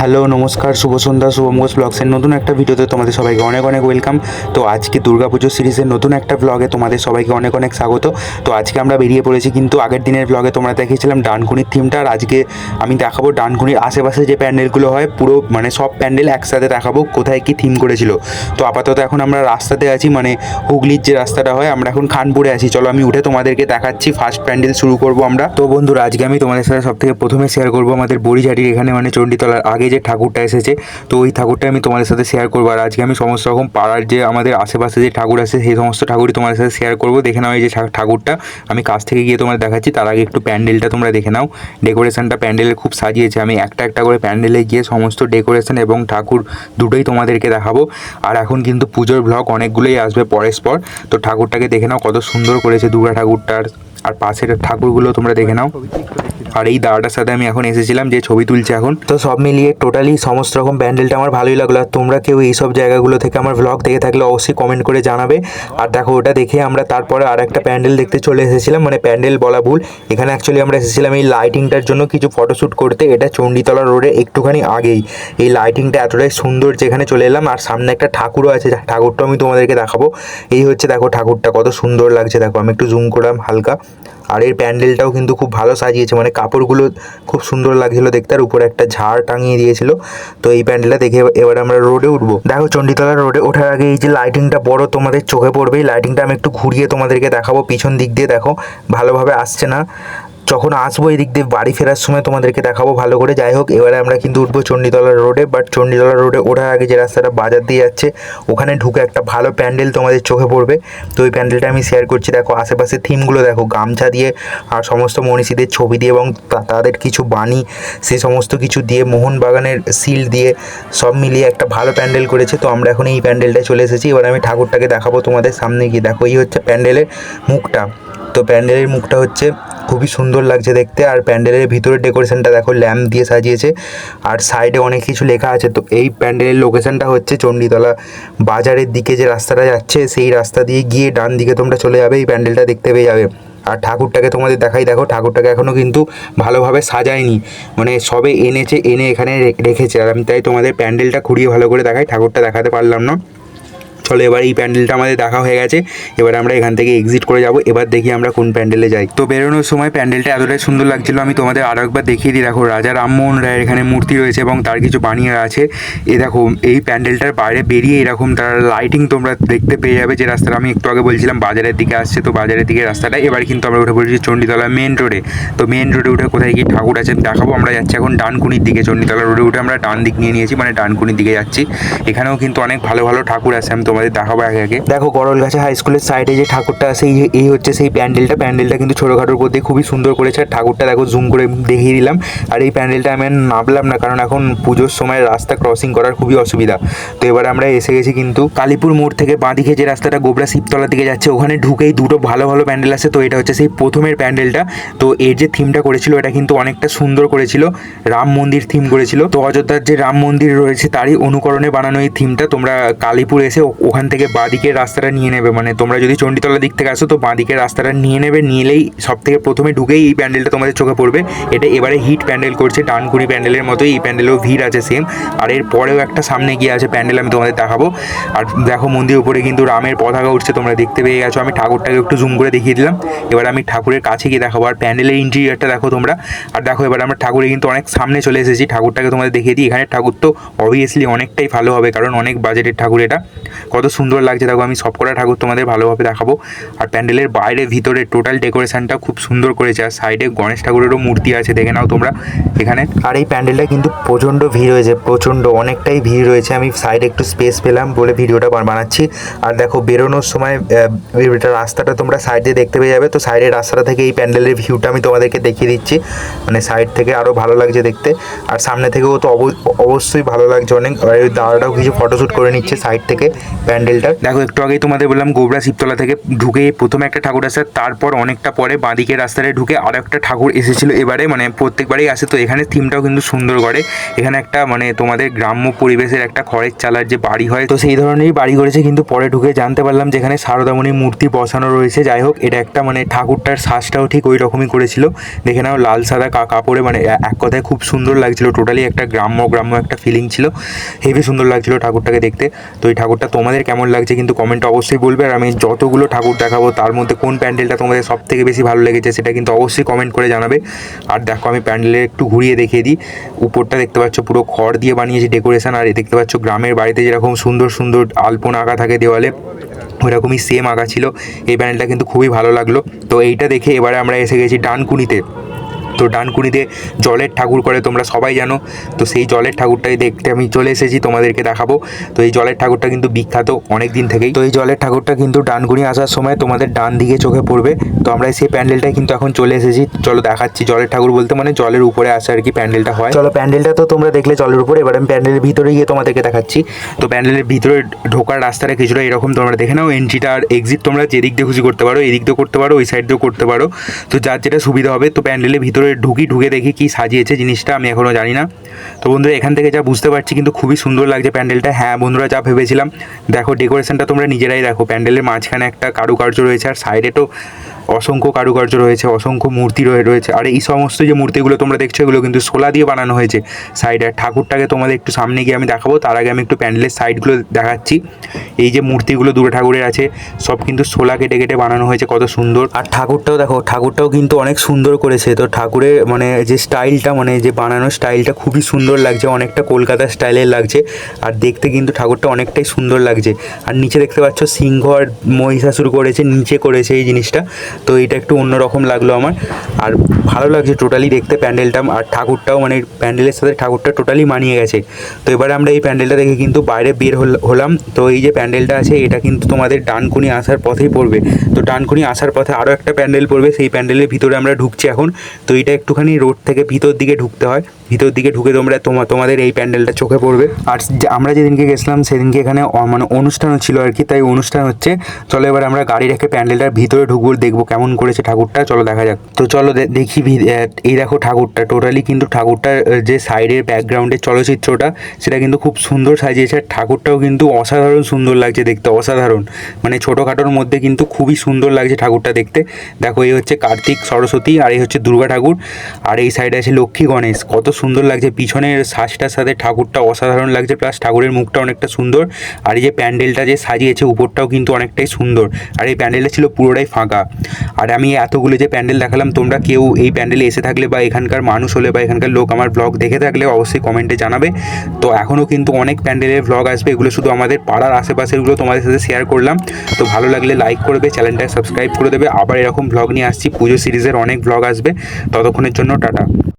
Hello, নমস্কার, শুভ সন্ধ্যা শুভমোজ ব্লগসের নতুন একটা ভিডিওতে তোমাদের সবাইকে অনেক অনেক ওয়েলকাম তো আজকে দুর্গাপুজো সিরিজের নতুন একটা ব্লগে তোমাদের সবাইকে অনেক অনেক স্বাগত। তো আজকে আমরা বেরিয়ে পড়েছি কিন্তু আগের দিনের ব্লগে তোমরা দেখিয়েছিলাম ডানকুনির থিমটা আর আজকে আমি দেখাবো ডানকুনির আশেপাশে যে প্যান্ডেলগুলো হয়, পুরো মানে সব প্যান্ডেল একসাথে দেখাবো কোথায় কি থিম করেছিল। তো আপাতত এখন আমরা রাস্তাতে আছি মানে হুগলির যে রাস্তাটা হয়, আমরা এখন খানপুরে আছি। চলো আমি উঠে তোমাদেরকে দেখাচ্ছি ফার্স্ট প্যান্ডেল শুরু করব আমরা। তো বন্ধুরা, আজকে আমি তোমাদের সাথে সব থেকে প্রথমে শেয়ার করব আমাদের বড়িঝাটির এখানে মানে চণ্ডীতলার আগে যে ঠাকুরটা এসেছে, তো ওই ঠাকুরটা আমি তোমাদের সাথে শেয়ার করব। আর আজকে আমি সমস্ত রকম পাড়ার যে আমাদের আশেপাশে যে ঠাকুর আছে, সেই সমস্ত ঠাকুরই তোমাদের সাথে শেয়ার করব। দেখে নাও এই যে ঠাকুরটা। আমি কাছ থেকে গিয়ে তোমাদের দেখাচ্ছি, তার আগে একটু প্যান্ডেলটা তোমরা দেখে নাও। ডেকোরেশনটা প্যান্ডেলে খুব সাজিয়েছে। আমি একটা একটা করে প্যান্ডেলে গিয়ে সমস্ত ডেকোরেশন এবং ঠাকুর দুটোই তোমাদেরকে দেখাবো। আর এখন কিন্তু পুজোর ব্লগ অনেকগুলোই আসবে পরের পর। তো ঠাকুরটাকে দেখে নাও কত সুন্দর করেছে দুর্গা ঠাকুরটার। আর পাশের ঠাকুরগুলো তোমরা দেখে নাও। আর এই দাদাটার সাথে আমি এখন এসেছিলাম যে ছবি তুলছে এখন। তো সব মিলিয়ে টোটালি সমস্ত রকম প্যান্ডেলটা আমার ভালোই লাগল। আর তোমরা কেউ এই সব জায়গাগুলো থেকে আমার ব্লগ দেখে থাকলে অবশ্যই কমেন্ট করে জানাবে। আর দেখো, ওটা দেখে আমরা তারপরে আর একটা প্যান্ডেল দেখতে চলে এসেছিলাম মানে প্যান্ডেল বলা ভুল। এখানে অ্যাকচুয়ালি আমরা এসেছিলাম এই লাইটিংটার জন্য কিছু ফটোশ্যুট করতে। এটা চণ্ডীতলা রোডে একটুখানি আগেই। এই লাইটিংটা এতটাই সুন্দর যেখানে চলে এলাম। আর সামনে একটা ঠাকুরও আছে ঠাকুরটাও আমি তোমাদেরকে দেখাবো। এই হচ্ছে, দেখো, ঠাকুরটা কত সুন্দর লাগছে। দেখো, আমি একটু জুম করলাম হালকা। আর এর প্যান্ডেলটাও কিন্তু খুব ভালো সাজিয়েছে। মানে কাপড়গুলো খুব সুন্দর লাগছিল দেখতে, আর উপরে একটা ঝাড় টাঙিয়ে দিয়েছিল। তো এই প্যান্ডেলটা দেখে এবার আমরা রোডে উঠবো। দেখো চণ্ডীতলা রোডে ওঠার আগে এই যে লাইটিংটা বড় তোমাদের চোখে পড়বে, এই লাইটিংটা আমি একটু ঘুরিয়ে তোমাদেরকে দেখাবো। পিছন দিক দিয়ে দেখো, ভালোভাবে আসছে না। যখন আসব এদিক দিয়ে বাড়ি ফেরার সময় তোমাদেরকে দেখাবো ভালো করে। যাই হোক, এবারে আমরা কিন্তু উঠবো চণ্ডীতলা রোডে বাট চণ্ডীতলা রোডে ওঠার আগে যে রাস্তাটা বাজার দিয়ে যাচ্ছে, ওখানে ঢুকে একটা ভালো প্যান্ডেল তোমাদের চোখে পড়বে। তো ওই প্যান্ডেলটা আমি শেয়ার করছি। দেখো আশেপাশে থিমগুলো দেখো, গামছা দিয়ে আর সমস্ত মনীষীদের ছবি দিয়ে এবং তাদের কিছু বাণী, সে সমস্ত কিছু দিয়ে মোহনবাগানের সিল দিয়ে সব মিলিয়ে একটা ভালো প্যান্ডেল করেছে। তো আমরা এখন এই প্যান্ডেলটায় চলে এসেছি। এবার আমি ঠাকুরটাকে দেখাবো তোমাদের সামনে গিয়ে। দেখো, এই হচ্ছে প্যান্ডেলের মুখটা। তো প্যান্ডেলের মুখটা হচ্ছে খুবই সুন্দর লাগছে দেখতে। আর প্যান্ডেলের ভিতরে ডেকোরেশনটা দেখো, ল্যাম্প দিয়ে সাজিয়েছে। আর সাইডে অনেক কিছু লেখা আছে। তো এই প্যান্ডেলের লোকেশনটা হচ্ছে চণ্ডীতলা বাজারের দিকে যে রাস্তাটা যাচ্ছে, সেই রাস্তা দিয়ে গিয়ে ডান দিকে তোমরা চলে যাবে। এই প্যান্ডেলটা দেখতে পেয়ে যাবে। আর ঠাকুরটাকে তোমাদের দেখাই। দেখো, ঠাকুরটাকে এখনও কিন্তু ভালোভাবে সাজায়নি। মানে সবে এনেছে, এনে এখানে রেখেছে। আর আমি তাই তোমাদের প্যান্ডেলটা ঘুরিয়ে ভালো করে দেখাই। ঠাকুরটা দেখাতে পারলাম না। চলো এবার এই প্যান্ডেলটা আমাদের দেখা হয়ে গেছে। এবার আমরা এখান থেকে এক্সিট করে যাব। এবার দেখি আমরা কোন প্যান্ডেলে যাই। তো বেরোনোর সময় প্যান্ডেলটা এতটাই সুন্দর লাগছিল, আমি তোমাদের আরও একবার দেখিয়ে দিই। দেখো, রাজা রামমোহন রায়ের এখানে মূর্তি রয়েছে এবং তার কিছু বানিয়ে আছে। এ দেখো, এই প্যান্ডেলটার বাইরে বেরিয়ে এরকম তার লাইটিং তোমরা দেখতে পেয়ে যাবে। যে রাস্তাটা আমি একটু আগে বলছিলাম, বাজারের দিকে আসছে। তো বাজারের দিকে রাস্তাটা, এবার কিন্তু আমরা উঠে পড়েছি চণ্ডীতলা মেন রোডে তো মেন রোডে উঠে কোথায় কি ঠাকুর আছে দেখাবো। আমরা যাচ্ছি এখন ডানকুনির দিকে। চণ্ডীতলা রোডে উঠে আমরা ডান দিক নিয়ে নিয়েছি মানে ডানকুনির দিকে যাচ্ছি। এখানেও কিন্তু অনেক ভালো ভালো ঠাকুর আছে, আমি তোমাদের দেখাবো আগে আগে। দেখো, গরলগাছা হাই স্কুলের সাইডে যে ঠাকুরটা আছে, এই হচ্ছে সেই প্যান্ডেলটা। প্যান্ডেলটা কিন্তু ছোটোখাটোর মধ্যে খুবই সুন্দর করেছে। আর ঠাকুরটা দেখো জুম করে দেখিয়ে দিলাম। আর এই প্যান্ডেলটা আমি নামলাম না, কারণ এখন পুজোর সময় রাস্তা ক্রসিং করার খুবই অসুবিধা। তো এবার আমরা এসে গেছি কিন্তু কালীপুর মোড় থেকে বাঁদিকে যে রাস্তাটা গোবরা শিবতলার দিকে যাচ্ছে, ওখানে ঢুকেই দুটো ভালো ভালো প্যান্ডেল আছে। তো এটা হচ্ছে সেই প্রথমের প্যান্ডেলটা। তো এর যে থিমটা করেছিল, এটা কিন্তু অনেকটা সুন্দর করেছিল। রাম মন্দির থিম করেছিল। তো অযোধ্যার যে রাম মন্দির রয়েছে, তারই অনুকরণে বানানো এই থিমটা তোমরা কালীপুর এসে ওখান থেকে বাঁদিকের রাস্তাটা নিয়ে নেবে। মানে তোমরা যদি চণ্ডীতলা দিক থেকে আসো, তো বাঁদিকের রাস্তাটা নিয়ে নেবে, নিলেই সব থেকে প্রথমে ঢুকেই এই প্যান্ডেলটা তোমাদের চোখে পড়বে। এটা এবারে হিট প্যান্ডেল করছে ডানকুনি প্যান্ডেলের মতোই এই প্যান্ডেলেও ভিড় আছে সেম আর এর পরেও একটা সামনে গিয়ে আছে প্যান্ডেল, আমি তোমাদের দেখাবো। আর দেখো মন্দির উপরে কিন্তু রামের পতাকা উঠছে, তোমরা দেখতে পেয়ে গেছো। আমি ঠাকুরটাকে একটু জুম করে দেখিয়ে দিলাম। এবার আমি ঠাকুরের কাছে গিয়ে দেখাবো। আর প্যান্ডেলের ইন্টেরিয়ারটা দেখো তোমরা। আর দেখো এবার আমরা ঠাকুরে কিন্তু অনেক সামনে চলে এসেছি। ঠাকুরটাকে তোমাদের দেখিয়ে দিই। এখানে ঠাকুর তো অবভিয়াসলি অনেকটাই ভালো হবে, কারণ অনেক বাজেটের ঠাকুর এটা। কত সুন্দর লাগছে। দেখো, আমি সবকটা ঠাকুর তোমাদের ভালোভাবে দেখাবো। আর প্যান্ডেলের বাইরে, ভিতরে টোটাল ডেকোরেশনটা খুব সুন্দর করেছে। আর সাইডে গণেশ ঠাকুরেরও মূর্তি আছে, দেখে নাও তোমরা এখানে। আর এই প্যান্ডেলটা কিন্তু প্রচণ্ড ভিড় হয়েছে, প্রচণ্ড, অনেকটাই ভিড় রয়েছে। আমি সাইডে একটু স্পেস পেলাম বলে ভিডিওটা বান- বানাচ্ছি। আর দেখো, বেরোনোর সময় এটা রাস্তাটা তোমরা সাইডে দেখতে পেয়ে যাবে। তো সাইডের রাস্তাটা থেকে এই প্যান্ডেলের ভিউটা আমি তোমাদেরকে দেখিয়ে দিচ্ছি। মানে সাইড থেকে আরও ভালো লাগছে দেখতে। আর সামনে থেকেও তো অব- অবশ্যই ভালো লাগছে। অনেক দাদাটাও কিছু ফটোশ্যুট করে নিচ্ছে সাইড থেকে। প্যান্ডেলটা। দেখো, একটু আগেই তোমাদের বললাম, গোবরা শিবতলা থেকে ঢুকে প্রথমে একটা ঠাকুর আসে, তারপর অনেকটা পরে বাঁদিকে রাস্তায় ঢুকে আরও একটা ঠাকুর এসেছিল এবারে মানে প্রত্যেকবারেই আসে। তো এখানে থিমটাও কিন্তু সুন্দর করে। এখানে একটা মানে তোমাদের গ্রাম্য পরিবেশের একটা খড়ের চালার যে বাড়ি হয়, তো সেই ধরনেরই বাড়ি করেছে, কিন্তু পরে ঢুকে জানতে পারলাম যে এখানে সারদামণির মূর্তি বসানো রয়েছে। যাই হোক, এটা একটা মানে ঠাকুরটার শ্বাসটাও ঠিক ওই রকমই করেছিল। দেখে নাও, লাল, সাদা কাপড়ে মানে এক কথায় খুব সুন্দর লাগছিল। টোটালি একটা গ্রাম্য গ্রাম্য একটা ফিলিং ছিল। হেভি সুন্দর লাগছিল ঠাকুরটাকে দেখতে। তো এই ঠাকুরটা তোমাদের কেমন লাগছে কিন্তু কমেন্টে অবশ্যই বলবে। আর আমি যতগুলো ঠাকুর দেখাবো, তার মধ্যে কোন প্যান্ডেলটা তোমাদের সব থেকে বেশি ভালো লেগেছে সেটা কিন্তু অবশ্যই কমেন্ট করে জানাবে। আর দেখো, আমি প্যান্ডেলে একটু ঘুরিয়ে দেখিয়ে দিই। উপরটা দেখতে পাচ্ছ পুরো খড় দিয়ে বানিয়েছে ডেকোরেশন আর দেখতে পাচ্ছ গ্রামের বাড়িতে যেরকম সুন্দর সুন্দর আলপনা আঁকা থাকে দেওয়ালে, ওইরকমই সেম আঁকা ছিল। এই প্যানেলটা কিন্তু খুবই ভালো লাগল। তো এইটা দেখে এবারে আমরা এসে গেছি ডানকুনিতে। তো ডানকুনিতে জলের ঠাকুর করে তোমরা সবাই জানো। তো সেই জলের ঠাকুরটাই দেখতে আমি চলে এসেছি তোমাদেরকে দেখাবো। তো এই জলের ঠাকুরটা কিন্তু বিখ্যাত অনেক দিন থেকেই। তো এই জলের ঠাকুরটা কিন্তু ডানকুনি আসার সময় তোমাদের ডান দিকে চোখে পড়বে। তো আমরা সেই প্যান্ডেলটাই কিন্তু এখন চলে এসেছি। চলো দেখাচ্ছি জলের ঠাকুর বলতে মানে জলের উপরে আসে আর কি প্যান্ডেলটা হয়। চলো প্যান্ডেলটা তো তোমরা দেখলে জলের উপরে এবার আমি প্যান্ডেলের ভিতরে গিয়ে তোমাদেরকে দেখাচ্ছি। তো প্যান্ডেলের ভিতরে ঢোকার রাস্তাটা কিছুটা এরকম তোমরা দেখে নাও এন্ট্রিটা আর এক্সিট তোমরা যেদিক দিয়ে খুশি করতে পারো এদিক দিয়েও করতে পারো ওই সাইড দিয়েও করতে পারো। তো যার যেটা সুবিধা হবে তো প্যান্ডেলের ভিতরে ঢুকি, ঢুকে দেখি কি সাজিয়েছে জিনিসটা, আমি এখনও জানি না। তো বন্ধুরা, এখান থেকে যা বুঝতে পারছি কিন্তু খুবই সুন্দর লাগছে প্যান্ডেলটা। হ্যাঁ বন্ধুরা, যা ভেবেছিলাম, দেখো ডেকোরেশনটা তোমরা নিজেরাই দেখো। প্যান্ডেলের মাঝখানে একটা কারুকার্য রয়েছে, আর সাইডে তো অসংখ্য কারুকার্য রয়েছে, অসংখ্য মূর্তি রয়ে, রয়েছে। আর এই সমস্ত যে মূর্তিগুলো তোমরা দেখছ, এগুলো কিন্তু সোলা দিয়ে বানানো হয়েছে সাইডে ঠাকুরটাকে তোমাদের একটু সামনে গিয়ে আমি দেখাবো, তার আগে আমি একটু প্যান্ডেলের সাইডগুলো দেখাচ্ছি। এই যে মূর্তিগুলো দূরে ঠাকুরের আছে, সব কিন্তু সোলা কেটে কেটে বানানো হয়েছে, কত সুন্দর। আর ঠাকুরটাও দেখো, ঠাকুরটাও কিন্তু অনেক সুন্দর করেছে। তো ঠাকুরের মানে যে স্টাইলটা মানে যে বানানোর স্টাইলটা খুবই সুন্দর লাগছে, অনেকটা কলকাতা স্টাইলের লাগছে। আর দেখতে কিন্তু ঠাকুরটা অনেকটাই সুন্দর লাগছে। আর নিচে দেখতে পাচ্ছ সিংহ আর মহিষাসুর করেছে, নিচে করেছে এই জিনিসটা। তো এটা একটু অন্যরকম লাগল আমার। আর ভালো লাগছে টোটালি দেখতে প্যান্ডেলটা আর ঠাকুরটাও মানে প্যান্ডেলের সাথে ঠাকুরটা টোটালি মানিয়ে গেছে। তো এবারে আমরা এই প্যান্ডেলটা দেখে কিন্তু বাইরে বের হল- হলাম। তো এই যে প্যান্ডেলটা আছে, এটা কিন্তু তোমাদের ডানকুনি আসার পথেই পড়বে। তো ডানকুনি আসার পথে আরও একটা প্যান্ডেল পড়বে, সেই প্যান্ডেলের ভিতরে আমরা ঢুকছি এখন। তো এটা একটুখানি রোড থেকে ভিতর দিকে ঢুকতে হয়। ভিতর দিকে ঢুকে তোমরা তোমা- তোমাদের এই প্যান্ডেলটা চোখে পড়বে। আর আমরা যেদিনকে গেছিলাম সেদিনকে এখানে মানে অনুষ্ঠানও ছিল আর কি, তাই অনুষ্ঠান হচ্ছে, চলো এবার আমরা গাড়ি রেখে প্যান্ডেলটার ভিতরে ঢুকবো, দেখব কেমন করেছে ঠাকুরটা, চলো দেখা যাক। তো চলো দেখি এই দেখো ঠাকুরটা টোটালি কিন্তু ঠাকুরটার যে সাইডের ব্যাকগ্রাউন্ডের চলচ্চিত্রটা, সেটা কিন্তু খুব সুন্দর সাজিয়েছে ঠাকুরটাও কিন্তু অসাধারণ সুন্দর লাগছে দেখতে, অসাধারণ। মানে ছোটোখাটোর মধ্যে কিন্তু খুবই সুন্দর লাগছে ঠাকুরটা দেখতে। দেখো, এই হচ্ছে কার্তিক সরস্বতী, আর এই হচ্ছে দুর্গা ঠাকুর, আর এই সাইডে আছে লক্ষ্মী গণেশ, কত সুন্দর লাগছে। পিছনের সাজটার সাথে ঠাকুরটা অসাধারণ লাগছে প্লাস ঠাকুরের মুখটা অনেকটা সুন্দর। আর এই যে প্যান্ডেলটা যে সাজিয়েছে, উপরটাও কিন্তু অনেকটাই সুন্দর। আর এই প্যান্ডেলটা ছিল পুরোটাই ফাঁকা। আর আমি এতগুলো যে প্যান্ডেল দেখালাম, তোমরা কেউ এই প্যান্ডেলে এসে থাকলে বা এখানকার মানুষ হলে বা এখানকার লোক আমার ব্লগ দেখে থাকলে অবশ্যই কমেন্টে জানাবে। তো এখনও কিন্তু অনেক প্যান্ডেলের ব্লগ আসবে, এগুলো শুধু আমাদের পাড়ার আশেপাশেরগুলো তোমাদের সাথে শেয়ার করলাম। তো ভালো লাগলে লাইক করবে চ্যানেলটা সাবস্ক্রাইব করে দেবে। আবার এরকম ব্লগ নিয়ে আসছি, পুজো সিরিজের অনেক ব্লগ আসবে। ততক্ষণের জন্য টাটা।